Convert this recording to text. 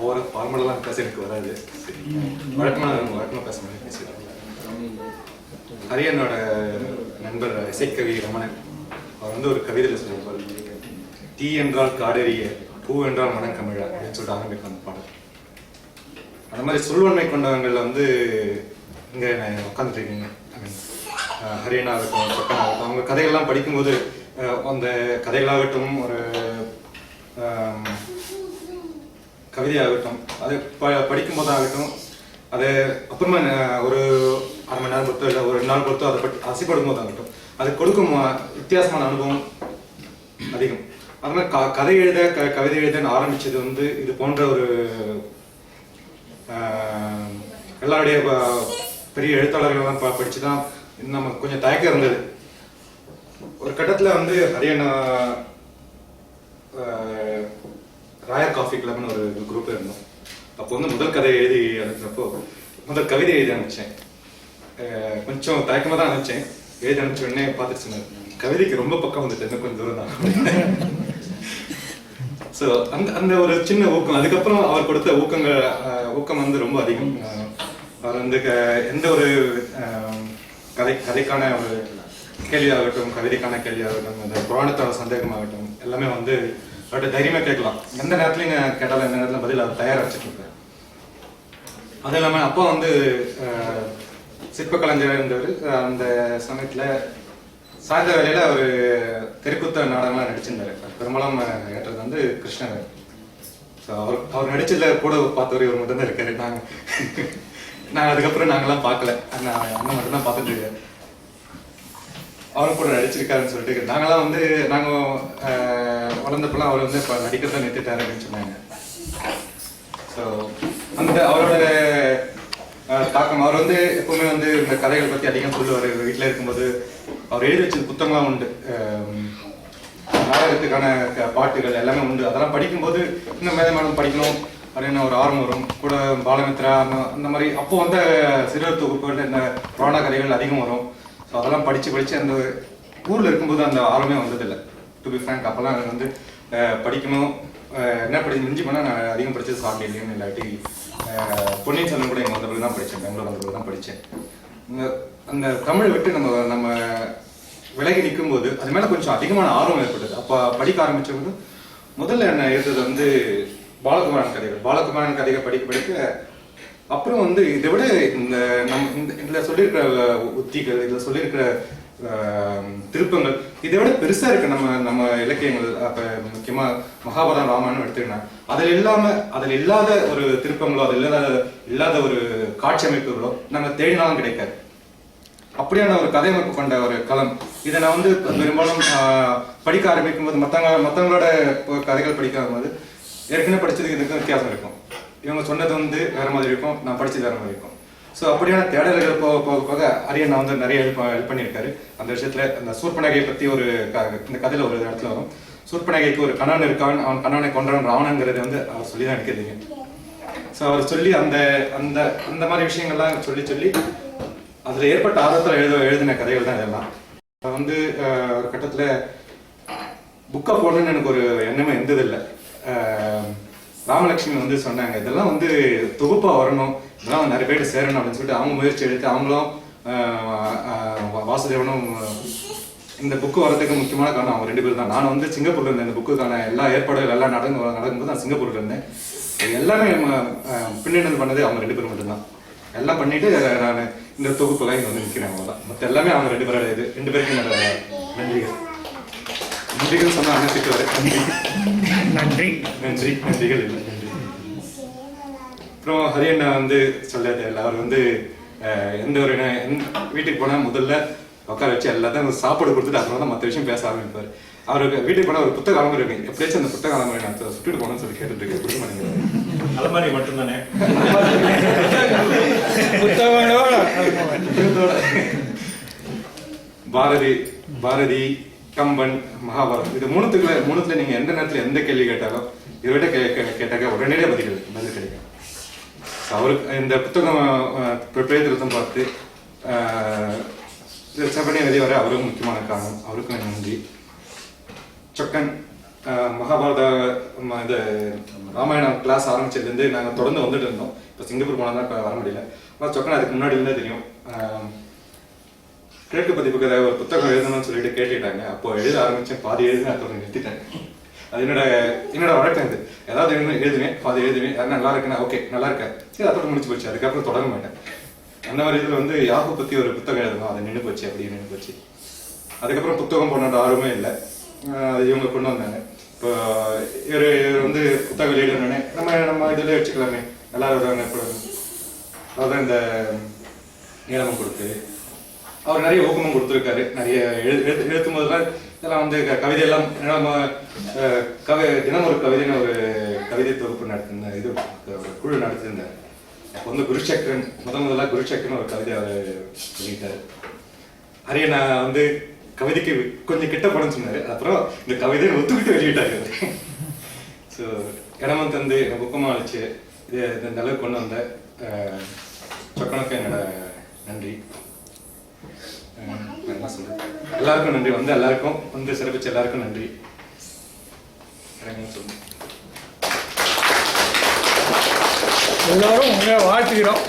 ஓவராக ஃபார்மலாக பேச எனக்கு வராது. சரி. வழக்கமாக வழக்கமாக பேச மாதிரி பேசுகிறேன் ஹரியனோட நண்பர் இசைக்கவி ரமணன். அவர் வந்து ஒரு கவிதையில் சொல்லியிருப்பார் தீ என்றால் காடறிய பூ என்றால் மனக்கமிழா அப்படின்னு சொல்லிட்டு ஆரம்பிக்கும் அந்த பாடல். அந்த மாதிரி சொல்வன்மை கொண்டவங்களில் வந்து இங்கே உட்காந்துருக்கீங்க ஐ மீன் ஹரியனா ஆகட்டும் ஆகட்டும் அவங்க கதைகள்லாம் படிக்கும்போது அந்த கதைகளாகட்டும் ஒரு கவிதையாகட்டும் அது ப படிக்கும்போதாகட்டும் அது அப்புறமா ஒரு அரை மணி நேரம் பொறுத்தோ இல்லை ஒரு நாள் பொறுத்தோ அதை பற்றி அசைப்படும் போதாகட்டும் அது கொடுக்கும் வித்தியாசமான அனுபவம் அதிகம். அது மாதிரி க கதை எழுத க கவிதை எழுத ஆரம்பித்தது வந்து இது போன்ற ஒரு ஆஹ், எல்லாருடைய பெரிய எழுத்தாளர்கள்லாம் ப படிச்சு தான் நம்ம கொஞ்சம் தயக்கம் இருந்தது. ஒரு கட்டத்தில் வந்து ஹரியானா ராயர் காஃபி கிளப்னு ஒரு குரூப் இருந்தோம். அப்போ வந்து முதல் கதை எழுதி அனுப்பினப்போ முதல் கவிதை எழுதி அனுப்பிச்சேன். கொஞ்சம் தயக்கமாக தான் அனுப்பிச்சேன். எழுதி அனுப்பிச்ச உடனே பார்த்துட்டு சொன்னார் கவிதைக்கு ரொம்ப பக்கம் வந்துட்டு இன்னும் கொஞ்சம் தூரம் தான். ஸோ அந்த அந்த ஒரு சின்ன ஊக்கம் அதுக்கப்புறம் அவர் கொடுத்த ஊக்கங்கள் ஆஹ், ஊக்கம் வந்து ரொம்ப அதிகம். அவர் வந்து க- எந்த ஒரு கதை கதைக்கான ஒரு கேள்வியாகட்டும் கவிதைக்கான கேள்வியாகட்டும் அந்த புராணத்தோட சந்தேகமாகட்டும் எல்லாமே வந்து அவர்கிட்ட தைரியமா கேட்கலாம். எந்த நேரத்துலையும் கேட்டாலும் எந்த நேரத்துல பதில் அவர் தயாராக வச்சுட்டு அது இல்லாமல் அப்பா வந்து சிற்ப கலைஞராக இருந்தவர் அந்த சமயத்தில் சாயந்தர வேலையில் அவர் தெருக்குத்த நாடகம்லாம் நடிச்சிருந்தார். பெரும்பாலும் ஏற்றது வந்து கிருஷ்ணன் ஸோ அவர் அவர் நடிச்சதில் கூட பார்த்தவர் இவர் மட்டும் தான் இருக்காரு. நாங்கள் நாங்கள் அதுக்கப்புறம் நாங்களாம் பார்க்கல. நான் அண்ணன் மட்டும்தான் பார்த்துட்டு இருக்கேன் அவரும் கூட நடிச்சிருக்காருன்னு சொல்லிட்டு நாங்களாம் வந்து நாங்கள் வளர்ந்தப்பெல்லாம் அவர் வந்து இப்போ நடிக்கிறத நிறுத்திட்டாரு அப்படின்னு சொன்னாங்க. ஸோ அந்த அவரோட தாக்கம் அவர் வந்து எப்பவுமே வந்து இந்த கதைகள் பற்றி அதிகம் சொல்லுவார். வீட்டில் இருக்கும்போது அவர் எழுதி வச்சது புத்தகம்லாம் உண்டு. நாடகத்துக்கான பாட்டுகள் எல்லாமே உண்டு. அதெல்லாம் படிக்கும்போது இன்னும் மேலே மேலும் படிக்கணும் அப்படின்னு ஒரு ஆர்வம் வரும். கூட பாலமித்ரா அந்த மாதிரி அப்போ வந்த சிறுவர் தொகுப்புகள் இந்த புராண கதைகள் அதிகம் வரும். ஸோ அதெல்லாம் படித்து படித்து அந்த ஊரில் இருக்கும்போது அந்த ஆர்வமே வந்ததில்லை. டு பி ஃப்ரேங்க் அப்போல்லாம் எனக்கு வந்து படிக்கணும் என்ன படி மிஞ்சி போனால் நான் அதிகம் படித்தது சாண்டிலியன் இல்லாட்டி பொன்னியின் செல்வன் கூட எங்கள் வந்த தான் படித்தேன் பெங்களூர் வந்த தான் படித்தேன் அந்த தமிழை விட்டு நம்ம நம்ம விலகி நிற்கும்போது அது மேலே கொஞ்சம் அதிகமான ஆர்வம் ஏற்பட்டது. அப்போ படிக்க ஆரம்பித்தபோது முதல்ல என்ன இருந்தது வந்து பாலகுமாரன் கதைகள். பாலகுமாரன் கதைகள் படிக்க படிக்க அப்புறம் வந்து இதை விட இந்த நம் இந்த இதுல சொல்லியிருக்கிற உத்திகள் இதுல சொல்லியிருக்கிற ஆஹ், திருப்பங்கள் இதை விட பெருசா இருக்கு நம்ம நம்ம இலக்கியங்கள். அப்ப முக்கியமா மகாபாரதம் ராமாயணம் எடுத்துக்கிட்டேன் அதில் இல்லாம அதில் இல்லாத ஒரு திருப்பங்களோ அதில் இல்லாத இல்லாத ஒரு காட்சி அமைப்புகளோ நம்ம தேடினாலும் கிடைக்காது. அப்படியான ஒரு கதை அமைப்பு கொண்ட ஒரு களம். இதை நான் வந்து பெரும்பாலும் ஆஹ், படிக்க ஆரம்பிக்கும் போது மற்றவங்க மற்றவங்களோட கதைகள் படிக்கும் போது ஏற்கனவே படிச்சதுக்கு இதுக்கும் வித்தியாசம் இருக்கும். இவங்க சொன்னது வந்து வேற மாதிரி இருக்கும் நான் படிச்சது வேற மாதிரி இருக்கும். ஸோ அப்படியான தேடல்கள் போக போக போக அரியன் நான் வந்து நிறைய ஹெல்ப் ஹெல்ப் பண்ணியிருக்காரு. அந்த விஷயத்துல அந்த சூர்பனகையை பத்தி ஒரு க- இந்த கதையில ஒரு இடத்துல வரும். சூர்பனகைக்கு ஒரு கணவன் இருக்கான். அவன் கணவனை கொன்றவன் ராவணங்கிறது வந்து அவர் சொல்லி தான் எடுக்கிறீங்க. ஸோ அவர் சொல்லி அந்த அந்த அந்த மாதிரி விஷயங்கள்லாம் சொல்லி சொல்லி அதுல ஏற்பட்ட ஆர்வத்தில் எழுத எழுதின கதைகள் தான் இதெல்லாம். வந்து ஒரு கட்டத்தில் புக்கை போடணும்னு எனக்கு ஒரு எண்ணமே இருந்ததில்லை. ராமலட்சுமி வந்து சொன்னாங்க இதெல்லாம் வந்து தொகுப்பாக வரணும். இதெல்லாம் நிறைய பேர் சேரணும் அப்படின்னு சொல்லிட்டு அவங்க முயற்சி எடுத்து அவங்களும் வா- வாசுதேவனும் இந்த புக்கு வரதுக்கு முக்கியமான காரணம் அவங்க ரெண்டு பேரும் தான் நான் வந்து சிங்கப்பூர்ல இருந்தேன் இந்த புக்குக்கான எல்லா ஏற்பாடுகள் எல்லா நடந்து நடக்கும்போது நான் சிங்கப்பூர்ல இருந்தேன். இது எல்லாமே பின்னணி பண்ணது அவங்க ரெண்டு பேரும் மட்டும்தான். எல்லாம் பண்ணிட்டு நான் இந்த தொகுப்புலாம் இங்கே வந்து நிற்கிறேன் அவ்வளவுதான். மற்ற எல்லாமே அவங்க ரெண்டு பேரோட இது. ரெண்டு பேருக்கு என்னோட நன்றிகள். நன்றிகள் சொன்னா அனுப்பிட்டு வரேன் நன்றி. நன்றி நன்றிகள். இல்லை நன்றி அப்புறம் ஹரியண்ணா வந்து சொல்லாது இல்லை அவர் வந்து எந்த ஒரு வீட்டுக்கு போனா முதல்ல உட்கார வச்சு எல்லாத்தையும் சாப்பாடு கொடுத்துட்டு அப்புறம் தான் மற்ற விஷயம் பேச ஆரம்பிப்பார். அவருக்கு வீட்டுக்கு போனா ஒரு புத்தக அலமாரி இருக்கு எப்படியாச்சும் அந்த புத்தக அலமாரி நான் சுட்டுட்டு போகணும்னு சொல்லி கேட்டுட்டு இருக்கேன் கொடுக்க மாட்டேங்கிறாரு அலமாரி மட்டும்தானே? பாரதி பாரதி கம்பன் மகாபாரதம் இது மூணுத்துக்குள்ள மூணுத்துல நீங்க எந்த நேரத்துல எந்த கேள்வி கேட்டாலும் இவர்கிட்ட கே- கேட்டாக்க உடனடியே பதில் பதில் கிடைக்கும். அவருக்கு இந்த புத்தகம் பிரபேத்திரத்தம் பார்த்து செப்பனே வெளியே வர அவரும் முக்கியமான காரணம். அவருக்கும் நன்றி. சொக்கன் மகாபாரத இது ராமாயணம் கிளாஸ் ஆரம்பிச்சதுலேருந்து நாங்கள் தொடர்ந்து வந்துட்டு இருந்தோம். இப்போ சிங்கப்பூர் போனால் தான் இப்போ வர முடியல. ஆனால் சொக்கன் அதுக்கு முன்னாடி இருந்தே தெரியும். கிழக்கு பதிப்புக்கு ஏதாவது ஒரு புத்தகம் எழுதணும்னு சொல்லிட்டு கேட்டுட்டாங்க. அப்போ எழுத ஆரம்பிச்சேன். பாதி எழுதுனேன் அப்புறம் நிறுத்திட்டேன். அது என்னோட என்னோட வழக்கம் இது. ஏதாவது எழுதுனேன் எழுதுவேன் பாதி எழுதுவேன். யாரும் நல்லா இருக்குன்னா ஓகே நல்லா இருக்கா? சரி அதோட முடிச்சு போச்சு. அதுக்கப்புறம் தொடர மாட்டேன். அந்த மாதிரி இதில் வந்து யாகு பற்றி ஒரு புத்தகம் எழுதணும்? அது நின்று போச்சு அப்படியே நின்று போச்சு. அதுக்கப்புறம் புத்தகம் போனோட ஆர்வமே இல்லை. அது இவங்க கொண்டு வந்தாங்க. இப்போ இவர் இவர் வந்து புத்தகம் வெளியிடணுன்னே நம்ம நம்ம இதில் வச்சுக்கலாமே. நல்லா வருவாங்க இப்போ அதான் இந்த நீளமும் கொடுத்து அவர் நிறைய ஊக்கமும் கொடுத்துருக்காரு. நிறைய எழு எழுத்து எழுத்தும் போதெல்லாம் இதெல்லாம் வந்து க- கவிதையெல்லாம் நம்ம கவி தினம் ஒரு கவிதைன்னு ஒரு கவிதை தொகுப்பு நடத்திருந்த இது ஒரு குழு நடத்தியிருந்தார். அப்போ வந்து குருசக்கரன் முத முதல்ல குருசக்கரன் ஒரு கவிதை அவர் சொல்லிட்டார். அரிய நான் வந்து கவிதைக்கு கொஞ்சம் கிட்ட போனேன்னு சொன்னார். அப்புறம் இந்த கவிதையை ஒத்துக்கிட்டு வெளியிட்டார் ஸோ இடமும் தந்து ஊக்கமாக அழிச்சு இது இந்த அளவுக்கு கொண்டு வந்த சொக்கனுக்கு என்னோட நன்றி. என்ன சொல்றது எல்லாருக்கும் நன்றி. வந்து எல்லாருக்கும் வந்து சிறப்பிச்ச எல்லாருக்கும் நன்றி. எல்லாரும் என்ன வாழ்த்துக்கிறோம்.